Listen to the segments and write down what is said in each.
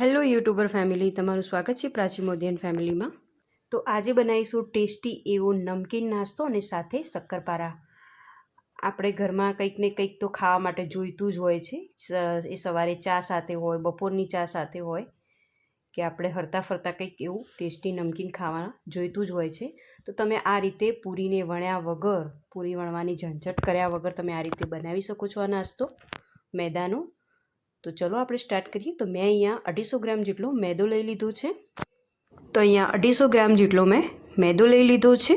Hello YouTuber family, તમારું સ્વાગત છે પ્રાચી મોદિયન ફેમિલીમાં. તો આજે બનાવીશું ટેસ્ટી એવો નમકીન નાસ્તો અને સાથે શક્કરપારા. આપણે ઘરમાં કંઈક ને કંઈક તો ખાવા માટે જોઈતું જ હોય છે. એ સવારે ચા સાથે હોય, બપોરની ચા સાથે હોય, કે આપણે હરતા ફરતા કંઈક એવું ટેસ્ટી નમકીન ખાવા જોઈતું જ હોય છે. તો તમે આ રીતે પૂરીને વણ્યા વગર, પૂરી વણવાની ઝંઝટ કર્યા વગર તમે આ રીતે બનાવી શકો છો આ નાસ્તો. મેદાનો તો ચલો આપણે સ્ટાર્ટ કરીએ. તો મેં અહીંયા અઢીસો ગ્રામ જેટલો મેદો લઈ લીધો છે. તો અહીંયા અઢીસો ગ્રામ જેટલો મેં મેદો લઈ લીધો છે.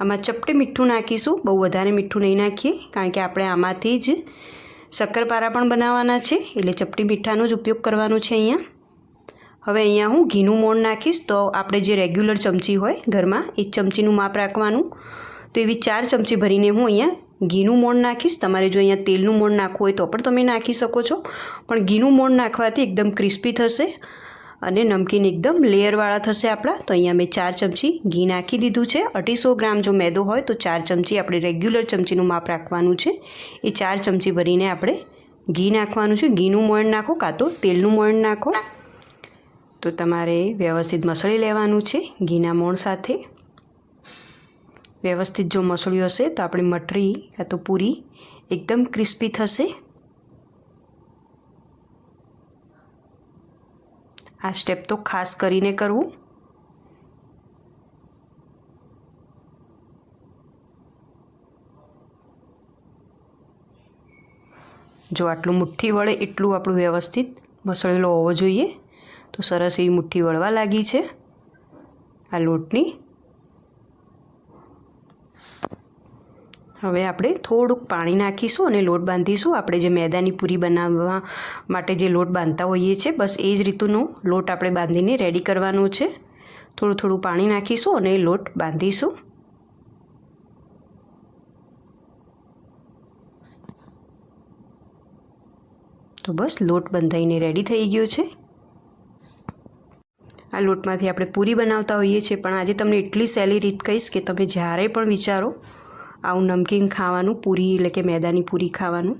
આમાં ચપટી મીઠું નાખીશું. બહુ વધારે મીઠું નહીં નાખીએ, કારણ કે આપણે આમાંથી જ શક્કરપારા પણ બનાવવાના છે. એટલે ચપટી મીઠાનો જ ઉપયોગ કરવાનો છે અહીંયા. હવે અહીંયા હું ઘીનું મોણ નાખીશ. તો આપણે જે રેગ્યુલર ચમચી હોય ઘરમાં એ ચમચીનું માપ રાખવાનું. તો એવી ચાર ચમચી ભરીને હું અહીંયા ઘીનું મોણ નાખીશ. તમારે જો અહીંયા તેલનું મોણ નાખવું હોય તો પણ તમે નાખી શકો છો. પણ ઘીનું મોણ નાખવાથી એકદમ ક્રિસ્પી થશે અને નમકીન એકદમ લેયરવાળા થશે આપણા. તો અહીંયા મેં ચાર ચમચી ઘી નાખી દીધું છે. અઢીસો ગ્રામ જો મેદો હોય તો ચાર ચમચી આપણે રેગ્યુલર ચમચીનું માપ રાખવાનું છે. એ ચાર ચમચી ભરીને આપણે ઘી નાખવાનું છે. ઘીનું મોણ નાખો કાં તો તેલનું મોણ નાખો. તો તમારે વ્યવસ્થિત મસળી લેવાનું છે ઘીના મોણ સાથે. વ્યવસ્થિત જો મસળ્યું હશે તો આપણી મઠરી કાં તો પૂરી એકદમ ક્રિસ્પી થશે. આ સ્ટેપ તો ખાસ કરીને કરવું. જો આટલું મુઠ્ઠી વળે એટલું આપણું વ્યવસ્થિત મસળેલો હોવો જોઈએ, તો સરસ એવી મુઠ્ઠી વળવા લાગી છે. આ લોટની હવે આપણે થોડુંક પાણી નાખીશું અને લોટ બાંધીશું. આપણે જે મેદાની પૂરી બનાવવા માટે જે લોટ બાંધતા હોઈએ છીએ, બસ એ જ રીતનો લોટ આપણે બાંધીને રેડી કરવાનો છે. થોડું થોડું પાણી નાખીશું અને લોટ બાંધીશું. તો બસ લોટ બંધાઈને રેડી થઈ ગયો છે. આ લોટમાંથી આપણે પૂરી બનાવતા હોઈએ છીએ, પણ આજે તમને એટલી સહેલી રીત કહીશ કે તમે જ્યારે પણ વિચારો આવું નમકીન ખાવાનું, પૂરી એટલે કે મેદાની પૂરી ખાવાનું,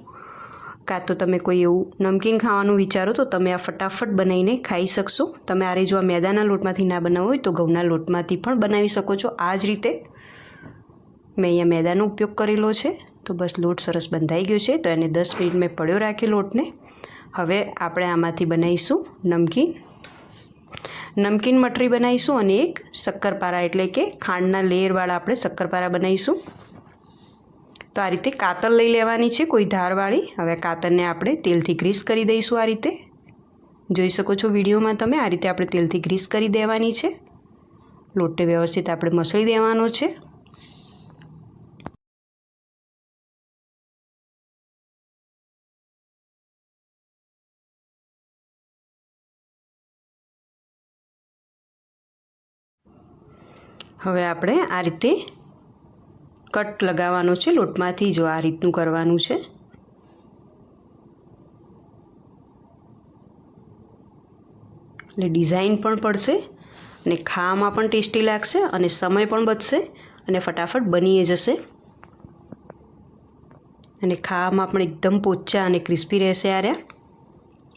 કાં તો તમે કોઈ એવું નમકીન ખાવાનું વિચારો, તો તમે આ ફટાફટ બનાવીને ખાઈ શકશો. તમે આરે જો આ મેદાના લોટમાંથી ના બનાવો હોય, તો ઘઉંના લોટમાંથી પણ બનાવી શકો છો. આ જ રીતે મેં અહીંયા મેદાનો ઉપયોગ કરેલો છે, તો બસ લોટ સરસ બંધાઈ ગયો છે, તો એને દસ મિનિટ મેં પડ્યો રાખી લોટને. હવે આપણે આમાંથી બનાવીશું નમકીન. નમકીન મઠરી બનાવીશું અને એક શક્કરપારા એટલે કે ખાંડના લેયરવાળા આપણે શક્કરપારા બનાવીશું. તો આ રીતે કાતર લઈ લેવાની છે કોઈ ધારવાળી. હવે કાતરને આપણે તેલથી ગ્રીસ કરી દઈશું આ રીતે. જોઈ શકો છો વિડીયોમાં તમે આ રીતે આપણે તેલથી ગ્રીસ કરી દેવાની છે. લોટને વ્યવસ્થિત આપણે મસળી દેવાનો છે. હવે આપણે આ રીતે કટ લગાવવાનો છે. લોટમાંથી જો આ રીતનું કરવાનું છે. એટલે ડિઝાઇન પણ પડશે અને ખાવામાં પણ ટેસ્ટી લાગશે અને સમય પણ બચશે અને ફટાફટ બની જશે. અને ખાવામાં પણ એકદમ પોચા અને ક્રિસ્પી રહેશે આર્યા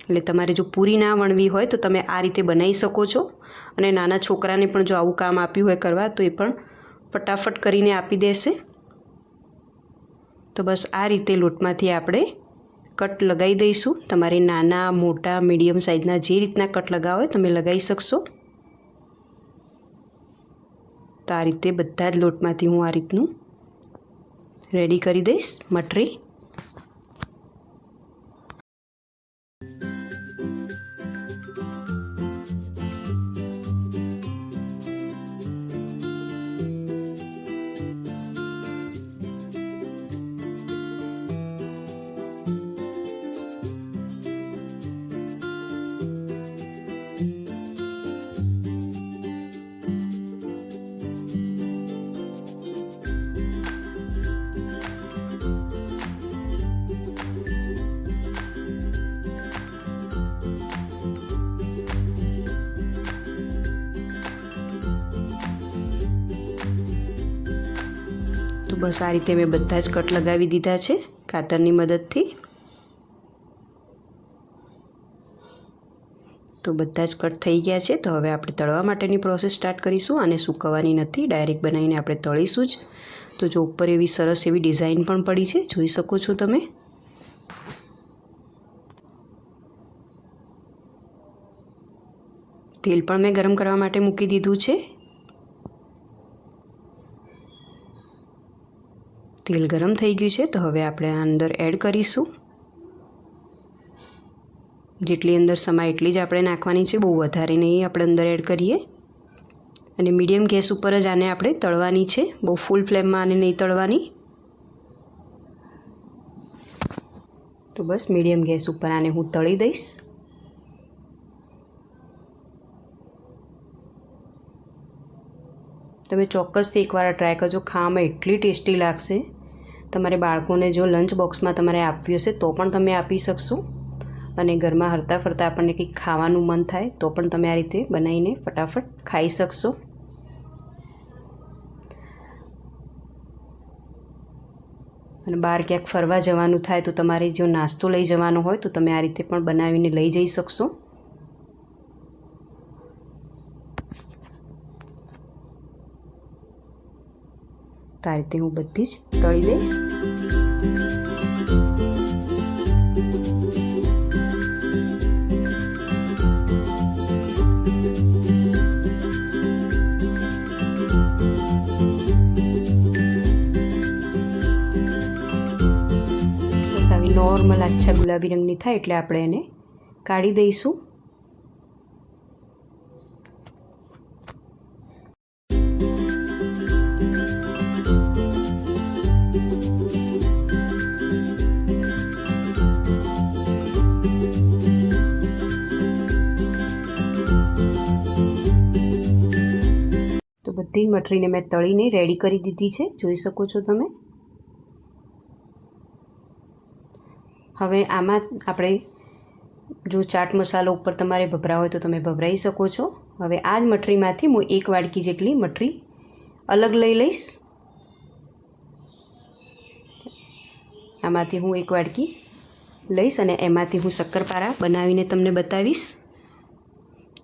એટલે તમારે જો પૂરી ના વણવી હોય તો તમે આ રીતે બનાવી શકો છો. અને નાના છોકરાને પણ જો આવું કામ આપ્યું હોય કરવા, તો એ પણ ફટાફટ કરીને આપી દેશે. તો બસ આ રીતે લોટમાંથી આપણે કટ લગાવી દઈશું. તમારે નાના, મોટા, મીડિયમ સાઇઝના જે રીતના કટ લગાવો હોય તમે લગાવી શકશો. તો આ રીતે બધા જ લોટમાંથી હું આ રીતનું રેડી કરી દઈશ. મટરી તો બસ આ રીતે મેં બધા જ કટ લગાવી દીધા છે, કાતરની મદદથી. તો બધા જ કટ થઈ ગયા છે, તો હવે આપણે તળવા માટેની પ્રોસેસ સ્ટાર્ટ કરીશું અને સૂકવવાની નથી, ડાયરેક્ટ બનાવીને આપણે તળીશું જ. તો જો ઉપર એવી સરસ એવી ડિઝાઇન પણ પડી છે, જોઈ શકો છો તમે. તેલ પણ મેં ગરમ કરવા માટે મૂકી દીધું છે. તેલ ગરમ થઈ ગયું છે, તો હવે આપણે આ અંદર એડ કરીશું. જેટલી અંદર સમાય એટલી જ આપણે નાખવાની છે, બહુ વધારે નહીં આપણે અંદર એડ કરીએ. અને મીડિયમ ગેસ ઉપર જ આને આપણે તળવાની છે, બહુ ફૂલ ફ્લેમમાં આને નહીં તળવાની. તો બસ મીડિયમ ગેસ ઉપર આને હું તળી દઈશ. તમે ચોક્કસથી એકવાર ટ્રાય કરજો, ખાવામાં એટલી ટેસ્ટી લાગશે. તમારે બાળકોને જો લંચ બોક્સમાં તમારે આપવી હશે, તો પણ તમે આપી શકશો. અને ઘરમાં હરતા ફરતા આપણને કંઈક ખાવાનું મન થાય, તો પણ તમે આ રીતે બનાવીને ફટાફટ ખાઈ શકશો. અને બહાર ક્યાંક ફરવા જવાનું થાય, તો તમારે જો નાસ્તો લઈ જવાનો હોય, તો તમે આ રીતે પણ બનાવીને લઈ જઈ શકશો. તો આ રીતે હું બધી જ તળી આવી નોર્મલ આછા ગુલાબી રંગની થાય એટલે આપણે એને કાઢી દઈશું. બધી મઠરીને મેં તળીને રેડી કરી દીધી છે. જોઈ શકો છો તમે. હવે આમાં આપણે જો ચાટ મસાલો ઉપર તમારે ભભરા હોય તો તમે ભભરાઈ શકો છો. હવે આ જ મઠરીમાંથી હું એક વાડકી જેટલી મઠરી અલગ લઈ લઈશ. આમાંથી હું એક વાડકી લઈશ અને એમાંથી હું શક્કરપારા બનાવીને તમને બતાવીશ.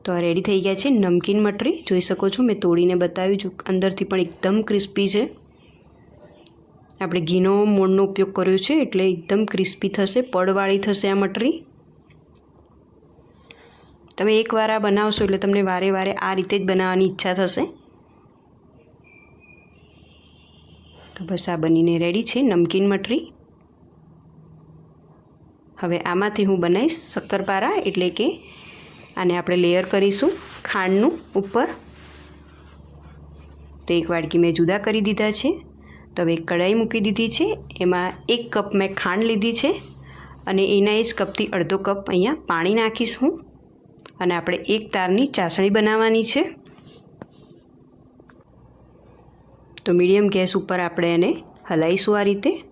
તો આ રેડી થઈ ગયા છે. નમકીન મટરી, જોઈ શકો છો, મેં તોડીને બતાવ્યું છું. અંદરથી પણ એકદમ ક્રિસ્પી છે. આપણે ઘીનો મોળનો ઉપયોગ કર્યો છે, એટલે એકદમ ક્રિસ્પી થશે પડવાળી થશે આ મટરી. તમે એકવાર આ બનાવશો, એટલે તમને વારે વારે આ રીતે જ બનાવવાની ઈચ્છા થશે. તો બસ આ બનીને રેડી છે, નમકીન મટરી. હવે આમાંથી હું બનાવીશ શક્કરપારા, એટલે કે આને આપણે લેયર કરીશું ખાંડનું ઉપર. તો એક વાડકી મેં જુદા કરી દીધા છે. તો હવે કઢાઈ મૂકી દીધી છે. એમાં એક કપ મેં ખાંડ લીધી છે. અને એના એ જ કપથી અડધો કપ અહીંયા પાણી નાખીશ હું. અને આપણે એક તારની ચાસણી બનાવવાની છે. તો મીડિયમ ગેસ ઉપર આપણે એને હલાવીશું આ રીતે.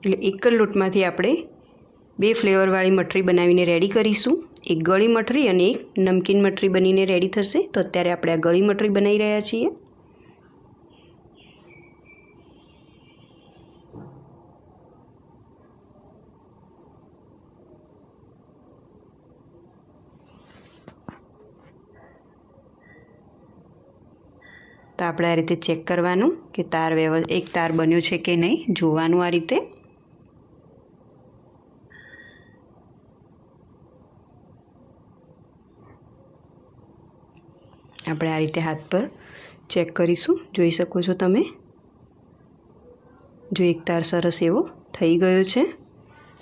એટલે એક જ લોટમાંથી આપણે બે ફ્લેવરવાળી મઠરી બનાવીને રેડી કરીશું. એક ગળી મઠરી અને એક નમકીન મઠરી બનીને રેડી થશે. તો અત્યારે આપણે આ ગળી મઠરી બનાવી રહ્યા છીએ. તો આપણે આ રીતે ચેક કરવાનું કે તાર વ્યવ એક તાર બન્યો છે કે નહીં. જોવાનું આ રીતે. આપણે આ રીતે હાથ પર ચેક કરીશું. જોઈ શકો છો તમે? જો એક તાર સરસ એવો થઈ ગયો છે,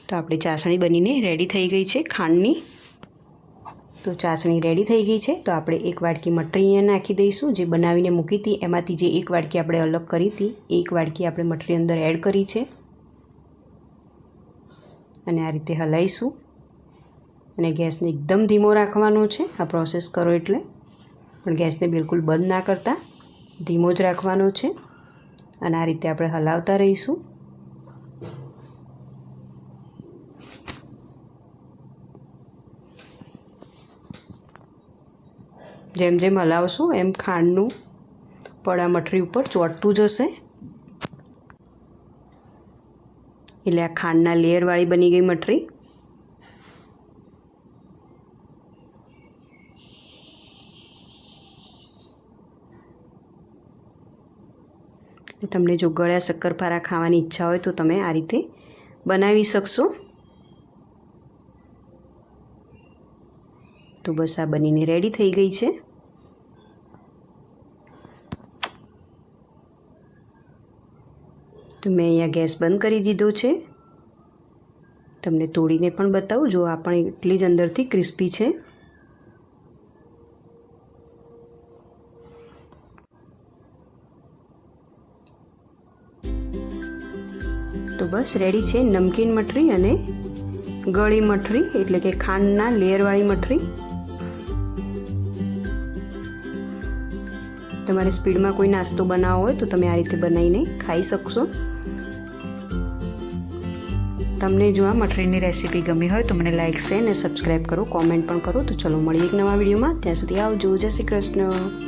તો આપણી ચાસણી બનીને રેડી થઈ ગઈ છે ખાંડની. તો ચાસણી રેડી થઈ ગઈ છે, તો આપણે એક વાડકી મટર અહીંયા નાખી દઈશું, જે બનાવીને મૂકી હતી. એમાંથી જે એક વાડકી આપણે અલગ કરી હતી, એક વાડકી આપણે મટરી અંદર એડ કરી છે. અને આ રીતે હલાવીશું અને ગેસને એકદમ ધીમો રાખવાનો છે. આ પ્રોસેસ કરો એટલે. પણ ગેસને બિલકુલ બંધ ના કરતા, ધીમો જ રાખવાનો છે અને આ રીતે આપણે હલાવતા રહીશું. જેમ જેમ હલાવશો એમ ખાંડનું પડા મઠરી ઉપર ચોંટતું જશે. એટલે આ ખાંડના લેયરવાળી બની ગઈ મઠરી. તમને જો ગળ્યા શક્કરપારા ખાવાની ઈચ્છા હોય તો તમે આ રીતે બનાવી શકશો. તો બસ આ બનીને રેડી થઈ ગઈ છે. તો મેં અહીંયા ગેસ બંધ કરી દીધો છે. તમને તોડીને પણ બતાવું, જો આ પણ એટલી જ અંદરથી ક્રિસ્પી છે. તો બસ રેડી છે, નમકીન મઠરી અને ગળી મઠરી, એટલે કે ખાંડના લેયરવાળી મઠરી. તમારે સ્પીડમાં કોઈ નાસ્તો બનાવવો હોય તો તમે આ રીતે બનાવીને ખાઈ શકશો. તમને જો આ મઠરીની રેસીપી ગમી હોય તો મને લાઇક શેર અને સબસ્ક્રાઈબ કરો, કોમેન્ટ પણ કરો. તો ચલો મળીએ એક નવા વિડીયોમાં. ત્યાં સુધી આવજો. જય શ્રી કૃષ્ણ.